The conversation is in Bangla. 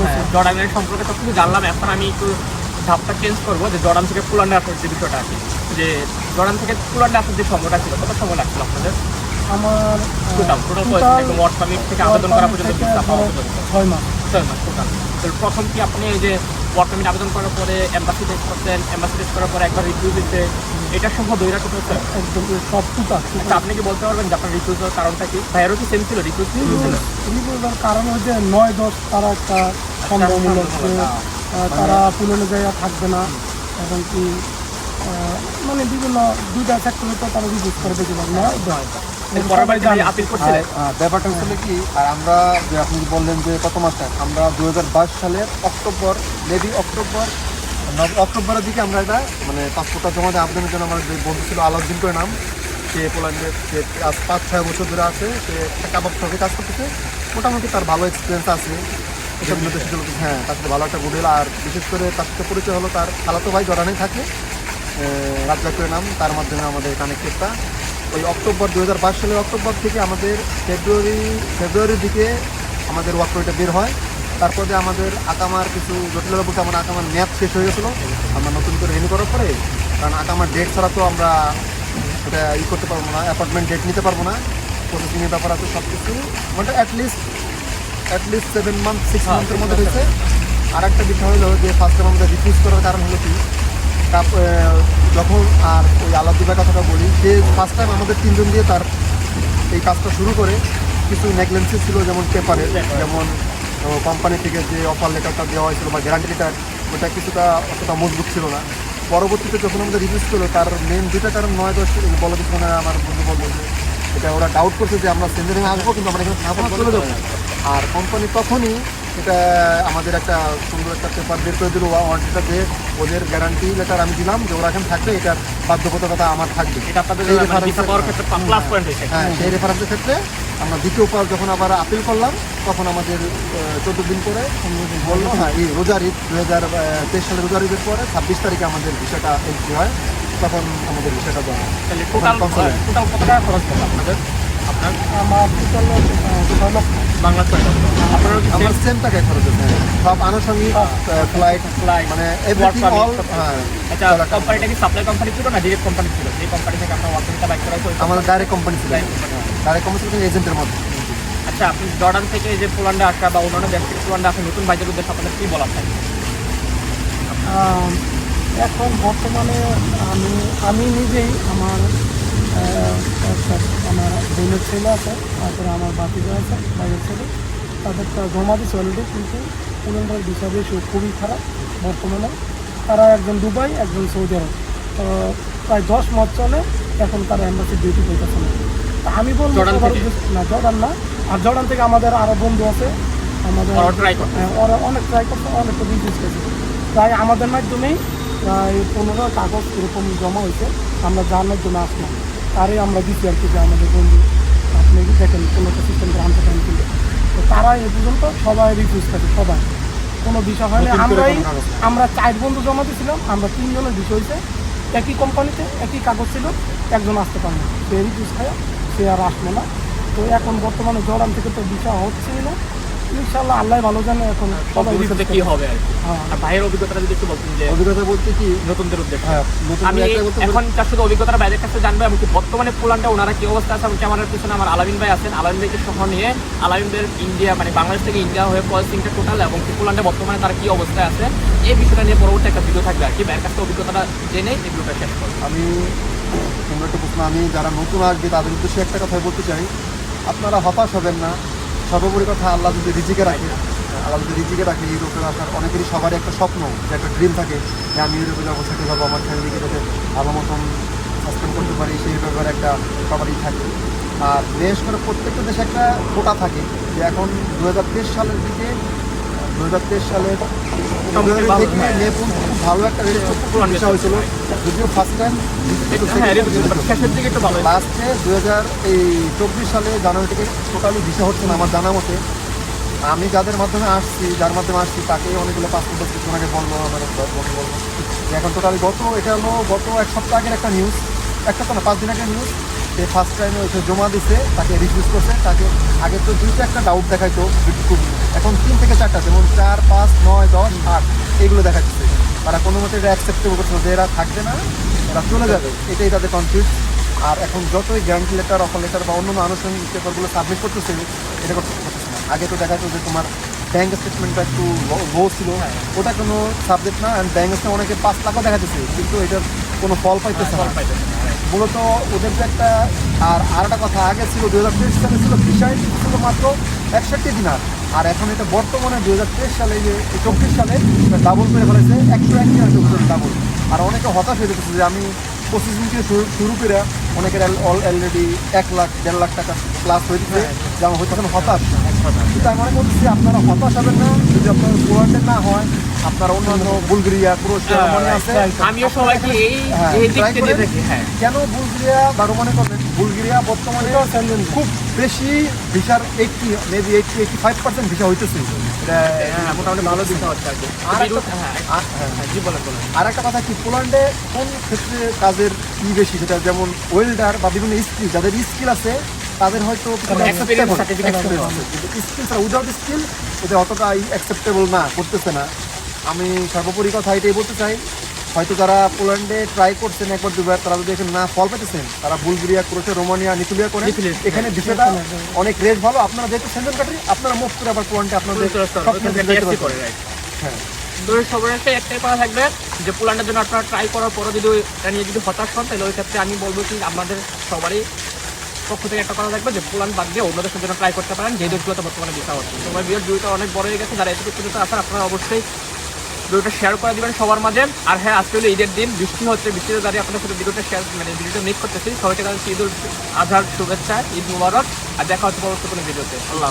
হ্যাঁ, জর্ডানের সম্পর্কে তো কিছু জানলাম। এখন আমি একটু ধাপটা চেঞ্জ করব যে জর্ডান থেকে পুলান্ডে আসার যে বিষয়টা আছে। যে জর্ডান থেকে পুলান্ডে আসার যে সময়টা ছিল কত সময় লাগছিল আপনাদের? আমার টোটাল টোটাল একদম পারমিট থেকে আবেদন করা পর্যন্ত পর্যন্ত ছয় মাস। ছয় মাস টোটাল তো প্রথম কি আপনি যে ওয়ার্ক পারমিট আবেদন করার পরে এম্বাসি টেস্ট করতেন এম্বাসি টেস্ট করার পরে একবার রিভিউ দিতে এটা সম্ভব দইরা টোটাল স্যার একদম সব টুকা আচ্ছা আপনি কি বলতে পারবেন যে আপনার রিফিউজ হওয়ার কারণটা কি? ভাইয়েরও কি সেম ছিল বলবার কারণ হচ্ছে নয় দশ তারা একটা সম্ভাবনা যে তারা পুরনো জায়গা থাকবে না এবং কি মানে বিভিন্ন দুইটা সেক্টরে তো তারা রিভিউ করে দেখতে পারে নয় দশ পরের বাড়ি যে আপিল করছিলেন আর, আহ, ব্যাপারটা হচ্ছে কি আর আমরা যে আপনি বললেন যে কত মাসে আমরা দু হাজার বাইশ সালের অক্টোবর মেবি অক্টোবর অক্টোবরের দিকে আমরা এটা মানে পাসপোর্টটা জমা দিয়ে আবেদনের জন্য আমার যে বন্ধু ছিল আলাউদ্দিন করে নাম সে পোল্যান্ডে সে আজ পাঁচ ছয় বছর ধরে আছে সে কাবাব শপে কাজ করতেছে। মোটামুটি তার ভালো এক্সপিরিয়েন্স আছে। হ্যাঁ তার সাথে ভালো একটা গুডেল আর বিশেষ করে তার সাথে পরিচয় হলো তার খালাতো ভাই জরানে থাকে। রাজ্জাক করে নাম, তার মাধ্যমে আমাদের কানেক্টেডটা ওই অক্টোবর দু হাজার বাইশ সালের অক্টোবর থেকে আমাদের ফেব্রুয়ারি ফেব্রুয়ারির দিকে আমাদের ওয়ার্ক বের হয়। তারপরে আমাদের আকামার কিছু জটিলতা বলতে আমার আকামার ম্যাপ শেষ হয়ে গেছিল। আমরা নতুন করে রিনিউ করার পরে, কারণ আকামার ডেট ছাড়া তো আমরা এটা ই করতে পারব না অ্যাপার্টমেন্ট ডেট নিতে পারব না। প্রসেসিংয়ের ব্যাপার আছে সব কিছু মানে at least at least seven month six মান্থের মধ্যে হয়েছে। আর একটা বিষয় হলো যে ফার্স্ট টাইম আমাদের রিফিউজ করার কারণ হলো কি? তারপর যখন আর ওই আলাদুল্লাহ কথাটা বলি যে ফার্স্ট টাইম আমাদের তিনজন দিয়ে তার এই কাজটা শুরু করে কিছু নেগলেন্সি ছিল যেমন পেপারে যেমন কোম্পানি থেকে যে অফার লেটারটা দেওয়া হয়েছিল বা গ্যারান্টি লেটার ওটা কিছুটা অতটা মজবুত ছিল না। পরবর্তীতে যখন আমাদের রিভিউজ করল তার মেন দুইটা কারণ নয় দশ বলা কিছু না আমার বন্ধু বলব। যে এটা ওরা ডাউট করছে যে আমরা সেঞ্জারিং আসব কিন্তু আমরা এখানে চলে যাব। আর কোম্পানি তখনই এটা আমাদের একটা সুন্দর একটা পেপার বের করে দিল ওয়ারেন্টিটা দিয়ে ওদের গ্যারান্টি লেটার আমি দিলাম যে ওরা এখানে থাকবে এটার বাধ্যবাধকতা আমার থাকবে। মানে হয়েছে হ্যাঁ সেই রেফারেন্সের ক্ষেত্রে আমরা দ্বিতীয় দ্বিতীয়বার যখন আবার আপিল করলাম তখন আমাদের চোদ্দ দিন পরে বলল হ্যাঁ এই রোজার ঈদ দু হাজার তেইশ সালের রোজার ঈদের পরে ছাব্বিশ তারিখে আমাদের ভিসাটা এন্ট্রি হয়। তখন আমাদের ভিসাটা জমা তাহলে টোটাল কত টাকা খরচ করল আপনাদের? আপনার আমার টোটাল বাংলা। কি আমার সেম টাকায় খরচ হচ্ছে সব আনুষঙ্গিক ফ্লাইট Flight, মানে এভরিথিং অল কিছু। হ্যাঁ আচ্ছা কোম্পানিটা কি সাপ্লাই কোম্পানি ছিল না ডিরেক্ট কোম্পানি ছিল? যে কোম্পানি থেকে আপনার ওয়ার্কিংটা বাইক করা হয়েছে আমাদের ডাইরেক্ট কোম্পানি ছিল। ডাইরেক্ট কোম্পানি ছিল এজেন্টের মধ্যে। আচ্ছা আপনি জর্ডান থেকে যে পোল্যান্ডে আসা বা অন্যান্য দেশ থেকে পোল্যান্ডে আসা নতুন উদ্দেশ্যে কি বলার থাকে এখন বর্তমানে আমি আমি নিজেই আমার আমার বোনের ছেলে আছে তারপরে আমার বাতিজা আছে বাইরের ছেলে। তাদেরটা জমা দিচ্ছে অলরেডি কিন্তু পুরনটার বিষয় বেশ খুবই খারাপ বর্তমানে। তারা একজন দুবাই একজন সৌদি আরব। তো প্রায় দশ মাস চলে এখন তারা এম্বাসি ডিউটি করতেছে না। আমি বলব না জর্ডান না। আর জর্ডান থেকে আমাদের আরও বন্ধু আছে। আমাদের? হ্যাঁ, ওরা অনেক ট্রাই করছে অনেক তো বিজনেস করছে। প্রায় আমাদের মাধ্যমেই প্রায় পনেরো কাগজ এরকম জমা হয়েছে। আমরা জানার জন্য আসলাম। তারই আমরা দিচ্ছি আর কি যে আমাদের বন্ধু আপনি দেখেন কোনো একটা সিস্টেম করে আনতে পারেন কিন্তু তো তারা এ পর্যন্ত সবাই রিফিউজ থাকে সবাই। কোনো বিষয় হয়নি আমরাই। আমরা চার বন্ধু জমা দিয়েছিলাম আমরা তিনজনের বিষয় হয়েছে। একই কোম্পানিতে একই কাগজ ছিল একজন আসতে পারে না। সে রিফিউজ খায় সে আর আসলো না। তো এখন বর্তমানে জড়ান থেকে তো বিষয় হচ্ছেই না। ইনশাল্লাহ আল্লাহ ভালো জানে এখন সবাই ভবিষ্যতে কি হবে আর হ্যাঁ। ভাইয়ের অভিজ্ঞতাটা যদি একটু বলতেন যে অভিজ্ঞতা বলতে কি? নতুনদের উদ্দেশ্যে। হ্যাঁ আমি একটা এখন তার শুধু অভিজ্ঞতাটা বাইরের কাছে জানব এমনকি বর্তমানে পোল্যান্ডে ওনারা কি অবস্থা আছে এবং ক্যামেরার পিছনে আমার আলামিন ভাই আছেন। আলামিন ভাইকে সহ নিয়ে আলামিন ভাইয়ের ইন্ডিয়া মানে বাংলাদেশ থেকে ইন্ডিয়া হয়ে প্রসেসিংটা টোটাল এবং কি পোল্যান্ডে বর্তমানে তারা কি অবস্থায় আছে এই বিষয়টা নিয়ে পরবর্তী একটা ভিডিও থাকবে আর কি। ভাইয়ের কাছে অভিজ্ঞতাটা জেনে এই ভিডিওটা শেষ করব। আমি তোমরা একটা প্রশ্ন আমি যারা নতুন আসবে তাদের উদ্দেশ্যে একটা কথা বলতে চাই। আপনারা হতাশ হবেন না। সর্বোপরি কথা আল্লাহ যদি রিজিকে রাখে, আল্লাহ যদি রিজিকে রাখে ইউরোপে আসার অনেকেরই সবারই একটা স্বপ্ন, যে একটা ড্রিম থাকে, যে আমি ইউরোপে যাব সেটা যাব, আমার ফ্যামিলিকে যাতে ভালো মতন সাসপেন্ড করতে পারি, সেই ব্যাপারে একটা সবারই থাকে। আর বিশেষ করে প্রত্যেকটা দেশে একটা কোটা থাকে, যে এখন দু হাজার তেইশ সালের দিকে দু হাজার তেইশ সালের ভালো, হ্যাঁ। একটা হয়েছিল। যদিও ফার্স্ট টাইম হ্যাঁ লাস্টে দু হাজার এই চব্বিশ সালে জানুয়ারি থেকে টোটালি ভিসা হচ্ছে না আমার জানা মতে। আমি যাদের মাধ্যমে আসছি যার মাধ্যমে আসছি তাকে অনেকগুলো পাসপোর্ট কিছু আগে বলল আমার বন্ধু বলল এখন টোটালি গত এটা হলো গত এক সপ্তাহ আগের একটা নিউজ একটা না পাঁচ দিন আগের নিউজ সে ফার্স্ট টাইমে ওই জমা দিছে, তাকে রিফিউজ করছে। তাকে আগে তো দুইটা একটা ডাউট দেখাইতো এখন তিন থেকে চারটা, যেমন চার, পাঁচ, নয়, দশ, আট, এগুলো দেখাচ্ছে তারা কোনো মতে এটা অ্যাকসেপ্টেবল করছে যে এরা থাকবে না, এরা চলে যাবে। এটাই তাদের কনফিউজ আর এখন যতই গ্যারান্টি লেটার অফার লেটার বা অন্যান্য আনুষ্ঠানিক পেপারগুলো সাবমিট করতেছে, এটা করতে না। আগে তো দেখা যেত যে তোমার ব্যাঙ্ক স্টেটমেন্টটা একটু লো ছিল। ওটা কোনো সাবজেক্ট না অ্যান্ড ব্যাঙ্ক স্টেটমেন্ট অনেকে পাঁচ লাখও দেখা যাচ্ছে কিন্তু এটার কোনো ফল পাইতেছে না। মূলত ওদের যে একটা আর আর একটা কথা আগে ছিল দু হাজার তেইশ সালে ছিল বিষয় ছিল মাত্র একষট্টি দিনার। আর এখন এটা বর্তমানে দু হাজার তেইশ সালে যে চব্বিশ সালে ডাবল করে ফেলেছে একশো এক দিনার ডাবল আর অনেকে হতাশ হয়ে যেতেছে যে আমি পঁচিশ দিন থেকে শুরু শুরু করে অনেকের অলরেডি এক লাখ দেড় লাখ টাকা প্লাস হয়ে দিচ্ছে যে আমার হয়তো এখন হতাশ। কিন্তু আমি মনে করছি আপনারা হতাশ হবেন না যদি আপনার পোল্যান্ডে না হয় আপনারা অন্যান্য বুলগেরিয়া ক্রোয়েশিয়া মনে আছে আমিও সবাইকে এই হ্যাঁ, দিকটা দেখি হ্যাঁ। কেন বুলগেরিয়া বা রোমানে করবেন বুলগেরিয়া বর্তমানে খুব বেশি ভিসার eighty maybe eighty eighty five percent visa হইতেছে। হ্যাঁ মোটামুটি ভালো দিতে হচ্ছে আর কি। আর একটা- হ্যাঁ হ্যাঁ, হ্যাঁ, কথা কি পোল্যান্ডে কোন ক্ষেত্রে কাজের ই বেশি? সেটা যেমন ওয়েল্ডার বা বিভিন্ন স্কিল যাদের স্কিল আছে তাদের হয়তো স্কিল উইদাউট স্কিল ওদের অতটা অ্যাকসেপ্টেবল না করতেছে না। আমি সর্বোপরি কথা এটাই বলতে চাই হয়তো যারা পোল্যান্ডে ট্রাই করছেন একবার দুবার তারা যদি এখানে না ফল পেতেছেন তারা বুলগেরিয়া ক্রোয়েশিয়া রোমানিয়া নিতুলিয়া করে এখানে বিষয়টা অনেক রেট ভালো। আপনারা যেহেতু সেন্ট্রাল কান্ট্রি আপনারা মুভ করে আবার পোল্যান্ডে আপনাদের হ্যাঁ। সবার একটা একটাই কথা থাকবে যে পোল্যান্ডের জন্য আপনারা ট্রাই করার পরে যদি এটা নিয়ে যদি হতাশ হন তাহলে ওই ক্ষেত্রে আমি বলব কি আমাদের সবারই পক্ষ থেকে একটা কথা থাকবে যে পোল্যান্ড বাদ দিয়ে অন্য দেশের জন্য ট্রাই করতে পারেন যে দেশগুলোতে বর্তমানে ভিসা হচ্ছে তোমার বিয়ের ভিউটা অনেক বড় হয়ে গেছে যারা এতটুকু পর্যন্ত আছেন আপনারা অবশ্যই ভিডিওটা শেয়ার করে দিবেন সবার মাঝে। আর হ্যাঁ আজকে হলো ঈদের দিন, বৃষ্টি হচ্ছে, বৃষ্টিতে দাঁড়িয়ে আপনাদের সাথে ভিডিওটা শেয়ার মানে ভিডিওটা মেক করতেছি। সবাইকে তাহলে ঈদ উল আজহার শুভেচ্ছা, ঈদ মুবারক, আর দেখা হচ্ছে পরবর্তী কোনো ভিডিওতে। আল্লাহ